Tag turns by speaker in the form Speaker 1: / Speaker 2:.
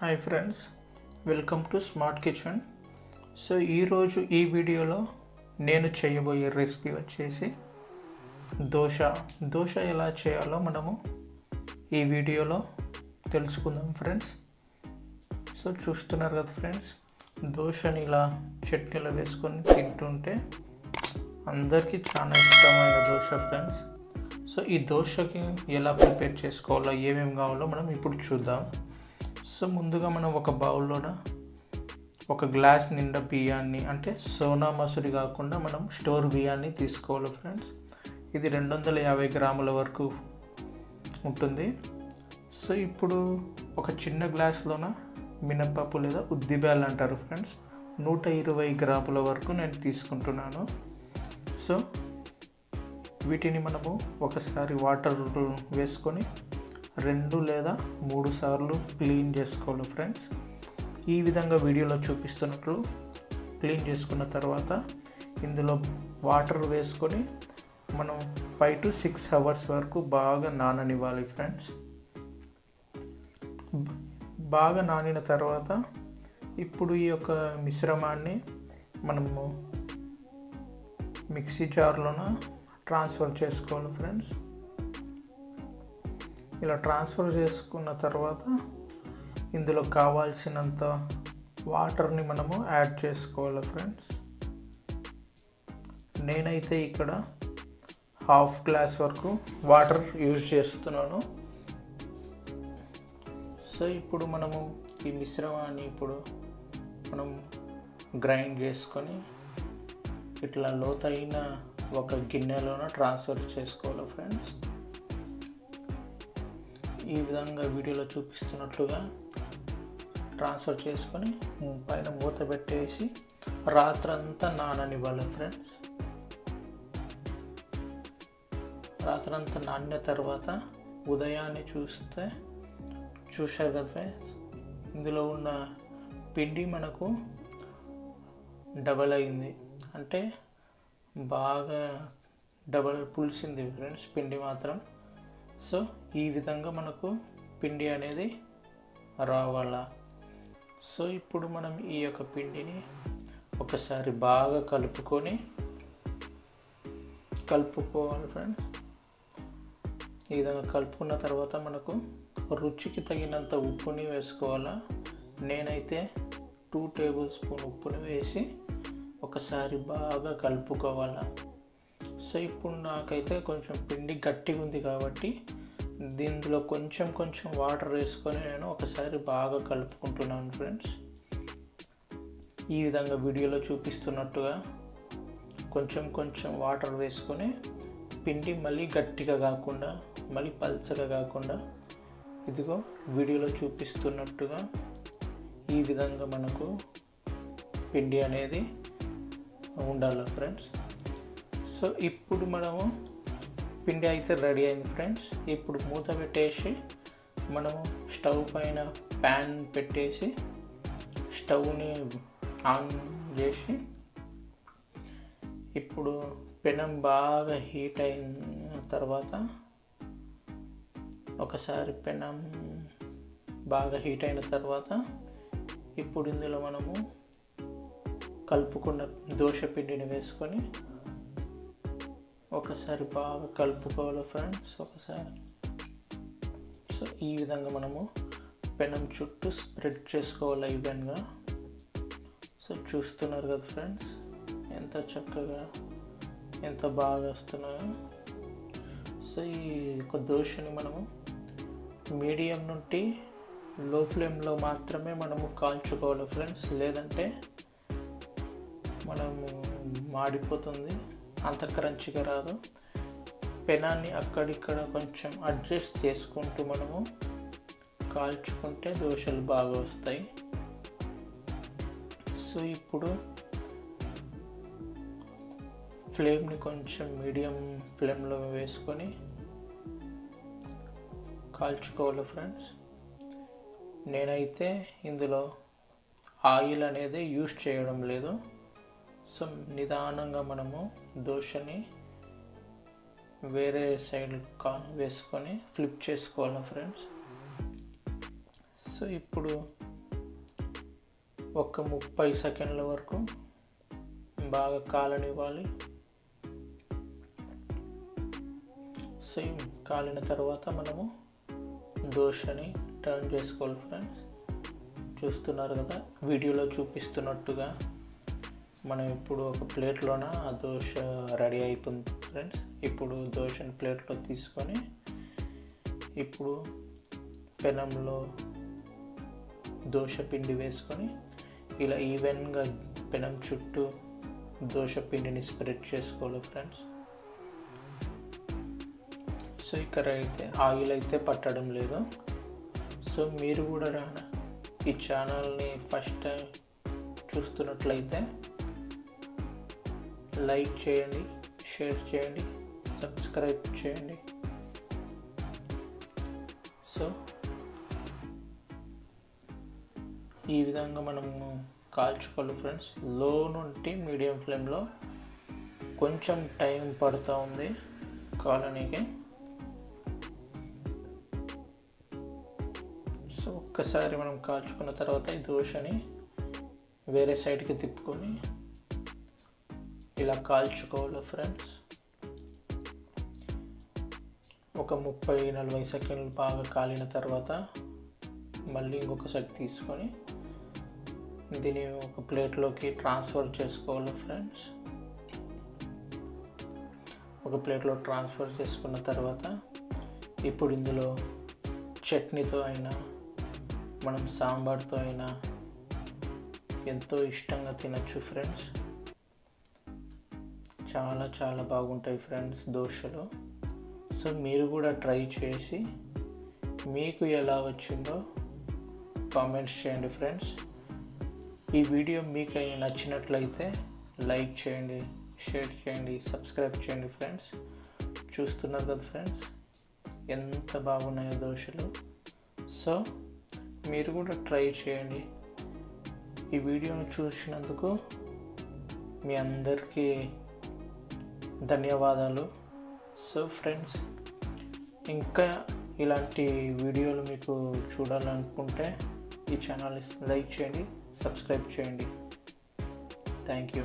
Speaker 1: Hi friends welcome to smart kitchen so ఈరోజు ఈ వీడియోలో నేను చేయబోయే రెసిపీ వచ్చేసి దోశ. దోశ ఎలా చేయాలో మనము ఈ వీడియోలో తెలుసుకుందాం ఫ్రెండ్స్ సో చూస్తున్నారు కదా ఫ్రెండ్స్ దోశని ఇలా చట్నీలో వేసుకొని తింటుంటే అందరికీ చాలా ఇష్టమైన దోశ ఫ్రెండ్స్ సో ఈ దోశకి ఎలా ప్రిపేర్ చేసుకోవాలో ఏమేమి కావాలో మనం ఇప్పుడు చూద్దాం. సో ముందుగా మనం ఒక బౌల్లోన ఒక గ్లాస్ నిండా బియ్యాన్ని అంటే సోనా మసూరి కాకుండా మనం స్టోర్ బియ్యాన్ని తీసుకోవాలి ఫ్రెండ్స్. ఇది రెండు వందల యాభై గ్రాముల వరకు ఉంటుంది. సో ఇప్పుడు ఒక చిన్న గ్లాస్లోన మినప్పప్పు లేదా ఉద్దిబేలు అంటారు ఫ్రెండ్స్. నూట ఇరవై గ్రాముల వరకు నేను తీసుకుంటున్నాను. సో వీటిని మనము ఒకసారి వాటర్ వేసుకొని రెండు లేదా మూడు సార్లు క్లీన్ చేసుకోవాలి ఫ్రెండ్స్. ఈ విధంగా వీడియోలో చూపిస్తున్నట్లు క్లీన్ చేసుకున్న తర్వాత ఇందులో వాటర్ వేసుకొని మనం ఫైవ్ టు సిక్స్ అవర్స్ వరకు బాగా నాననివ్వాలి ఫ్రెండ్స్. బాగా నానిన తర్వాత ఇప్పుడు ఈ యొక్క మిశ్రమాన్ని మనము మిక్సీ జార్లోన ట్రాన్స్ఫర్ చేసుకోవాలి ఫ్రెండ్స్. ఇలా ట్రాన్స్ఫర్ చేసుకున్న తర్వాత ఇందులో కావాల్సినంత వాటర్ని మనము యాడ్ చేసుకోవాలి ఫ్రెండ్స్. నేనైతే ఇక్కడ హాఫ్ గ్లాస్ వరకు వాటర్ యూజ్ చేస్తున్నాను. సో ఇప్పుడు మనము ఈ మిశ్రమాన్ని ఇప్పుడు మనం గ్రైండ్ చేసుకొని ఇట్లా లోతైన ఒక గిన్నెలోన ట్రాన్స్ఫర్ చేసుకోవాలి ఫ్రెండ్స్. ఈ విధంగా వీడియోలో చూపిస్తున్నట్లుగా ట్రాన్స్ఫర్ చేసుకొని పైన మూత పెట్టేసి రాత్రంతా నాననివ్వాలి ఫ్రెండ్స్ రాత్రంతా నానిన తర్వాత ఉదయాన్నే చూస్తే చూశారు కదా ఫ్రెండ్స్ ఇందులో ఉన్న పిండి మనకు డబల్ అయింది. అంటే బాగా డబల్ పులిసింది ఫ్రెండ్స్ పిండి మాత్రం. సో ఈ విధంగా మనకు పిండి అనేది రావాలా? సో ఇప్పుడు మనం ఈ యొక్క పిండిని ఒకసారి బాగా కలుపుకొని కలుపుకోవాలి ఫ్రెండ్స్ ఈ విధంగా కలుపుకున్న తర్వాత మనకు రుచికి తగినంత ఉప్పుని వేసుకోవాలా? నేనైతే టూ టేబుల్ స్పూన్ ఉప్పుని వేసి ఒకసారి బాగా కలుపుకోవాలా? సో ఇప్పుడు నాకైతే కొంచెం పిండి గట్టిగా ఉంది కాబట్టి దీంట్లో కొంచెం కొంచెం వాటర్ వేసుకొని నేను ఒకసారి బాగా కలుపుకుంటున్నాను ఫ్రెండ్స్. ఈ విధంగా వీడియోలో చూపిస్తున్నట్టుగా కొంచెం కొంచెం వాటర్ వేసుకొని పిండి మళ్ళీ గట్టిగా కాకుండా మళ్ళీ పల్చగా కాకుండా ఇదిగో వీడియోలో చూపిస్తున్నట్టుగా ఈ విధంగా మనకు పిండి అనేది ఉండాలి ఫ్రెండ్స్. సో ఇప్పుడు మనము పిండి అయితే రెడీ అయింది ఫ్రెండ్స్. ఇప్పుడు మూత పెట్టేసి మనము స్టవ్ పైన ప్యాన్ పెట్టేసి స్టవ్ని ఆన్ చేసి ఇప్పుడు పెనం బాగా హీట్ అయిన తర్వాత ఒకసారి పెనం బాగా హీట్ అయిన తర్వాత ఇప్పుడు ఇందులో మనము కలుపుకున్న దోశ పిండిని వేసుకొని ఒకసారి బాగా కలుపుకోవాలి ఫ్రెండ్స్ ఒకసారి. సో ఈ విధంగా మనము పెనం చుట్టూ స్ప్రెడ్ చేసుకోవాలి ఈవెన్గా సో చూస్తున్నారు కదా ఫ్రెండ్స్ ఎంత చక్కగా ఎంత బాగా వస్తున్నాయో. సో ఈ ఒక దోశని మనము మీడియం నుండి లో ఫ్లేమ్లో మాత్రమే మనము కాల్చుకోవాలి ఫ్రెండ్స్ లేదంటే మనము మాడిపోతుంది. అంత క్రంచిగా రాదు. పెనాన్ని అక్కడిక్కడ కొంచెం అడ్జస్ట్ చేసుకుంటూ మనము కాల్చుకుంటే దోశలు బాగా వస్తాయి. సో ఇప్పుడు ఫ్లేమ్ని కొంచెం మీడియం ఫ్లేమ్లో వేసుకొని కాల్చుకోవాలి ఫ్రెండ్స్. నేనైతే ఇందులో ఆయిల్ అనేది యూస్ చేయడం లేదు. సో నిదానంగా మనము దోశని వేరే సైడ్ కా వేసుకొని ఫ్లిప్ చేసుకోవాలి ఫ్రెండ్స్? సో ఇప్పుడు ఒక ముప్పై సెకండ్ల వరకు బాగా కాలనివ్వాలి. సేమ్ కాలిన తర్వాత మనము దోశని టర్న్ చేసుకోవాలి ఫ్రెండ్స్. చూస్తున్నారు కదా వీడియోలో చూపిస్తున్నట్టుగా. మనం ఇప్పుడు ఒక ప్లేట్లోన ఆ దోశ రెడీ అయిపోయింది ఫ్రెండ్స్ ఇప్పుడు దోశని ప్లేట్లో తీసుకొని ఇప్పుడు పెనంలో దోశ పిండి వేసుకొని ఇలా ఈవెన్గా పెనం చుట్టూ దోశ పిండిని స్ప్రెడ్ చేసుకోవాలి ఫ్రెండ్స్ సో ఇక్కడ అయితే ఆయిల్ అయితే పట్టడం లేదు. సో మీరు కూడా రా- ఈ ఛానల్ని ఫస్ట్ టైం చూస్తున్నట్లయితే లైక్ చేయండి షేర్ చేయండి సబ్స్క్రైబ్ చేయండి. సో ఈ విధంగా మనము కాల్చుకోవాలి ఫ్రెండ్స్లో నుండి మీడియం ఫ్లేమ్లో కొంచెం టైం పడుతూ ఉంది కాలనీకి. సో ఒక్కసారి మనం కాల్చుకున్న తర్వాత ఈ దోశని వేరే సైడ్కి తిప్పుకొని ఇలా కాల్చుకోవాలి ఫ్రెండ్స్ ఒక ముప్పై నలభై సెకండ్లు బాగా కాలిన తర్వాత మళ్ళీ ఇంకొక సెట్ తీసుకొని దీన్ని ఒక ప్లేట్లోకి ట్రాన్స్ఫర్ చేసుకోవాలి ఫ్రెండ్స్ ఒక ప్లేట్లో ట్రాన్స్ఫర్ చేసుకున్న తర్వాత ఇప్పుడు ఇందులో చట్నీతో అయినా మనం సాంబార్తో అయినా ఎంతో ఇష్టంగా తినచ్చు ఫ్రెండ్స్ చాలా చాలా బాగుంటాయి ఫ్రెండ్స్ దోశలు. సో మీరు కూడా ట్రై చేసి మీకు ఎలా వచ్చిందో కామెంట్స్ చేయండి ఫ్రెండ్స్ ఈ వీడియో మీకు అయి నచ్చినట్లయితే లైక్ చేయండి షేర్ చేయండి సబ్స్క్రైబ్ చేయండి ఫ్రెండ్స్ చూస్తున్నారు కదా ఫ్రెండ్స్ ఎంత బాగున్నాయో దోశలు. సో మీరు కూడా ట్రై చేయండి. ఈ వీడియోను చూసినందుకు మీ అందరికీ ధన్యవాదాలు. సో ఫ్రెండ్స్ ఇంకా ఇలాంటి వీడియోలు మీకు చూడాలనుకుంటే ఈ ఛానల్ని లైక్ చేయండి సబ్స్క్రైబ్ చేయండి. Thank you